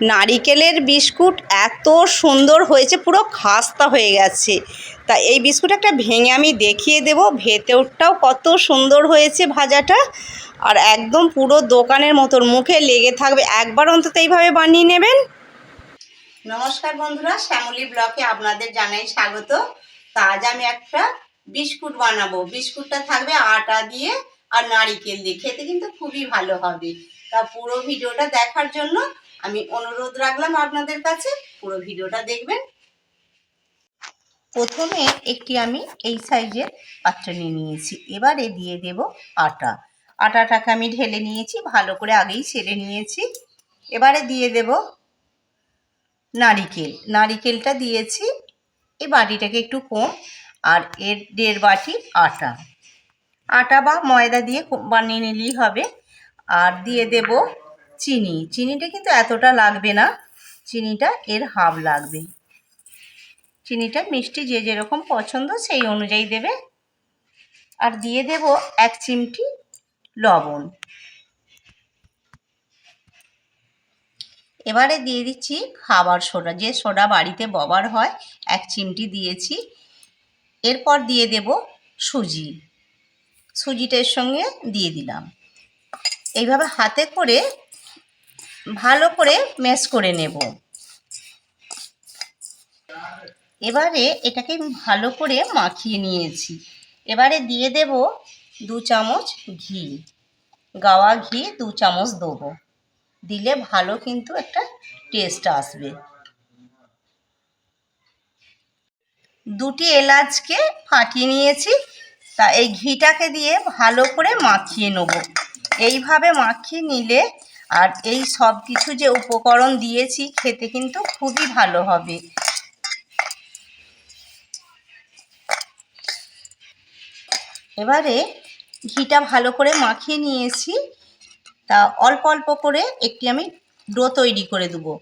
নারিকেলের বিস্কুট এত সুন্দর হয়েছে, পুরো খাস্তা হয়ে গেছে। তা এই বিস্কুট একটা ভেঙে আমি দেখিয়ে দেব, ভেতরটাও কত সুন্দর হয়েছে ভাজাটা। আর একদম পুরো দোকানের মতন মুখে লেগে থাকবে। একবার অন্তত এইভাবে বানিয়ে নেবেন। নমস্কার বন্ধুরা, শ্যামলী ব্লকে আপনাদের জানাই স্বাগত। তা আজ আমি একটা বিস্কুট বানাবো। বিস্কুটটা থাকবে আটা দিয়ে আর নারিকেল দিয়ে। খেতে কিন্তু খুবই ভালো হবে। তা পুরো ভিডিওটা দেখার জন্য আমি অনুরোধ রাখলাম আপনাদের কাছে, পুরো ভিডিওটা দেখবেন। প্রথমে একটি আমি এই সাইজের পাত্র নিয়ে নিয়েছি। এবারে দিয়ে দেব আটা। আটাটাকে আমি ঢেলে নিয়েছি, ভালো করে আগেই ছেড়ে নিয়েছি। এবারে দিয়ে দেব নারিকেল। নারিকেলটা দিয়েছি এই বাটিটাকে একটু কম, আর এর দেড় বাটি আটা। আটা বা ময়দা দিয়ে বানিয়ে নিলেই হবে। আর দিয়ে দেব চিনি, চিনিটা কিন্তু এতটা লাগবে না। চিনিটা এর হাফ লাগবে। চিনিটা মিষ্টি যে যেরকম পছন্দ সেই অনুযায়ী দেবে। আর দিয়ে দেব এক চিমটি লবণ। এবারে দিয়ে দিচ্ছি খাবার সোডা। যে সোডা বাড়িতে ববার হয়, এক চিমটি দিয়েছি। এরপর দিয়ে দেব সুজি। সুজিটার সঙ্গে দিয়ে দিলাম। এইভাবে হাতে করে ভালো করে ম্যাশ করে নেব। এবারে এটাকে ভালো করে মাখিয়ে নিয়েছি। এবারে দিয়ে দেব দু চামচ ঘি। গাওয়া ঘি দু চামচ দেবো। দিলে ভালো কিন্তু একটা টেস্ট আসবে। দুটি এলাচকে ফাটিয়ে নিয়েছি। তা এই ঘিটাকে দিয়ে ভালো করে মাখিয়ে নেব। এইভাবে মাখিয়ে নিলে আর এই সব কিছু যে উপকরণ দিয়েছি, খেতে কিন্তু খুবই ভালো হবে। এবারে ঘিটা ভালো করে মাখিয়ে নিয়েছি। তা অল্প অল্প করে একটি আমি ডো তৈরি করে দেবো।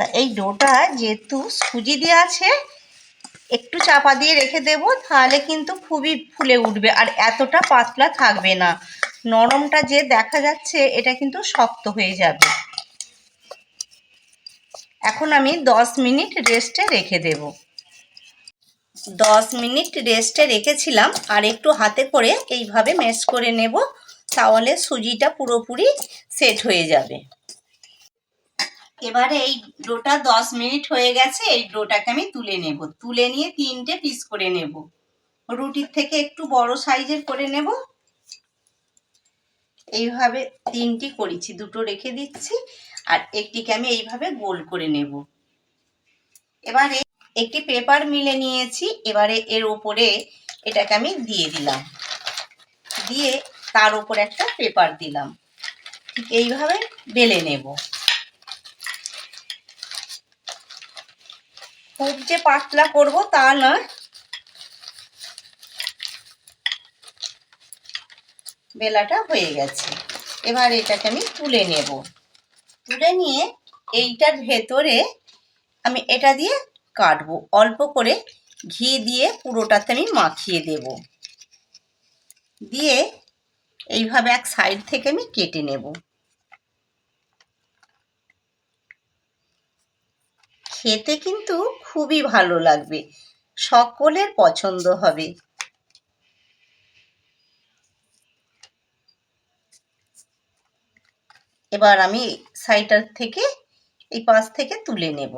তা এই ডোটা যেহেতু সুজি দেওয়া আছে, একটু চাপা দিয়ে রেখে দেব, তাহলে কিন্তু খুবই ফুলে উঠবে আর এতটা পাতলা থাকবে না। নরমটা যে দেখা যাচ্ছে, এটা কিন্তু শক্ত হয়ে যাবে। এখন আমি দশ মিনিট রেস্টে রেখে দেব। দশ মিনিট রেস্টে রেখেছিলাম, আর একটু হাতে করে এইভাবে ম্যাশ করে নেব, তাহলে সুজিটা পুরোপুরি সেট হয়ে যাবে। এবারে এই ডোটা দশ মিনিট হয়ে গেছে, এই ডোটাকে আমি তুলে নেব। তুলে নিয়ে তিনটে পিস করে নেব। রুটির থেকে একটু বড় সাইজের করে নেব। এইভাবে তিনটি করেছি, দুটো রেখে দিচ্ছি আর একটিকে আমি এইভাবে গোল করে নেব। এবারে একটি পেপার মিলে নিয়েছি, এবারে এর ওপরে এটাকে আমি দিয়ে দিলাম। দিয়ে তার উপর একটা পেপার দিলাম। ঠিক এইভাবে বেলে নেব। খুব যে পাতলা করব তা নয় বেলাটা হয়ে গেছে। এবার এটাকে আমি তুলে নেব। তুলে নিয়ে এইটার ভেতরে আমি এটা দিয়ে কাটবো। অল্প করে ঘি দিয়ে পুরোটাতে আমি মাখিয়ে দেব। দিয়ে এইভাবে এক সাইড থেকে আমি কেটে নেব। খেতে কিন্তু খুবই ভালো লাগবে। সকলের পছন্দ হবে। এবার আমি সাইডটার থেকে এই পাশ থেকে তুলে নেব।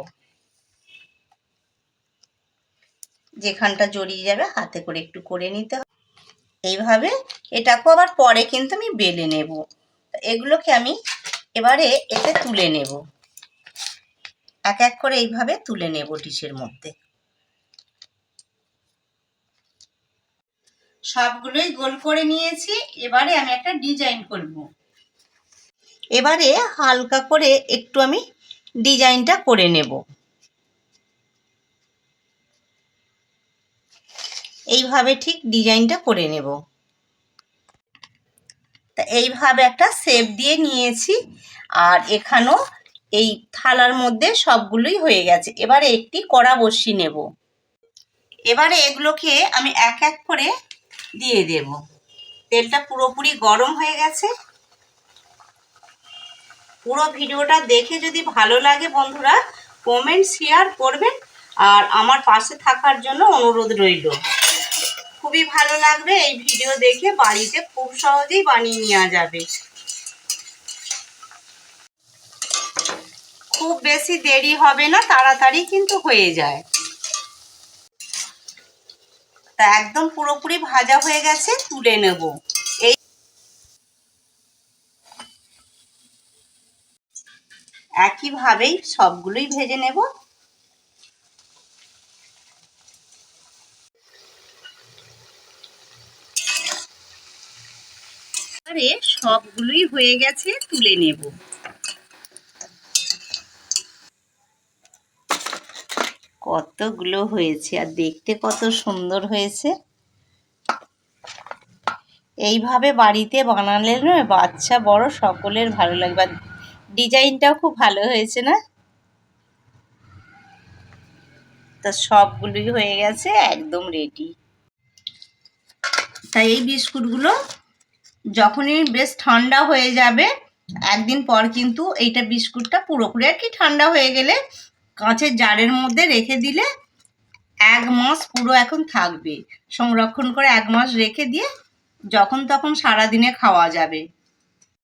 যেখানটা জড়িয়ে যাবে হাতে করে একটু করে নিতে হবে। এইভাবে এটাকেও আবার পরে কিন্তু আমি বেলে নেব। এগুলোকে আমি এবারে এতে তুলে নেব। এক এক করে এইভাবে তুলে নেব ডিশের মধ্যে। সবগুলোই গোল করে নিয়েছি। এবারে আমি একটা ডিজাইন করব। এবারে হালকা করে একটু আমি ডিজাইনটা করে নেব। এইভাবে ঠিক ডিজাইনটা করে নেব। তা এইভাবে একটা শেপ দিয়ে নিয়েছি আর এখানেও এই থালার মধ্যে সবগুলোই হয়ে গেছে। এবারে একটি কড়া বসিয়ে নেব। এবারে এগুলোকে আমি এক এক করে দিয়ে দেব। তেলটা পুরোপুরি গরম হয়ে গেছে। পুরো ভিডিওটা দেখে যদি ভালো লাগে বন্ধুরা কমেন্ট শেয়ার করবেন। আর আমার পাশে থাকার জন্য অনুরোধ রইল। খুবই ভালো লাগবে এই ভিডিও দেখে, বাড়িতে খুব সহজেই বানিয়ে নেওয়া যাবে। খুব বেশি দেরি হবে না, তাড়াতাড়ি কিন্তু হয়ে যায়। তা একদম পুরোপুরি ভাজা হয়ে গেছে, তুলে নেব এই একইভাবেই সবগুলোই ভেজে নেব। সবগুলোই হয়ে গেছে, তুলে নেব। কতগুলো হয়েছে আর দেখতে কত সুন্দর হয়েছে। এইভাবে বাড়িতে বানালে না বাচ্চা বড়, সকলের ভালো লাগবে। ডিজাইনটাও খুব ভালো হয়েছে না? তা সবগুলোই হয়ে গেছে, একদম রেডি তাই এই বিস্কুটগুলো যখনই বেশ ঠান্ডা হয়ে যাবে, একদিন পর কিন্তু এইটা বিস্কুটটা পুরোপুরি আর কি ঠান্ডা হয়ে গেলে কাঁচের জারের মধ্যে রেখে দিলে এক মাস পুরো এখন থাকবে। সংরক্ষণ করে এক মাস রেখে দিয়ে যখন তখন সারাদিনে খাওয়া যাবে।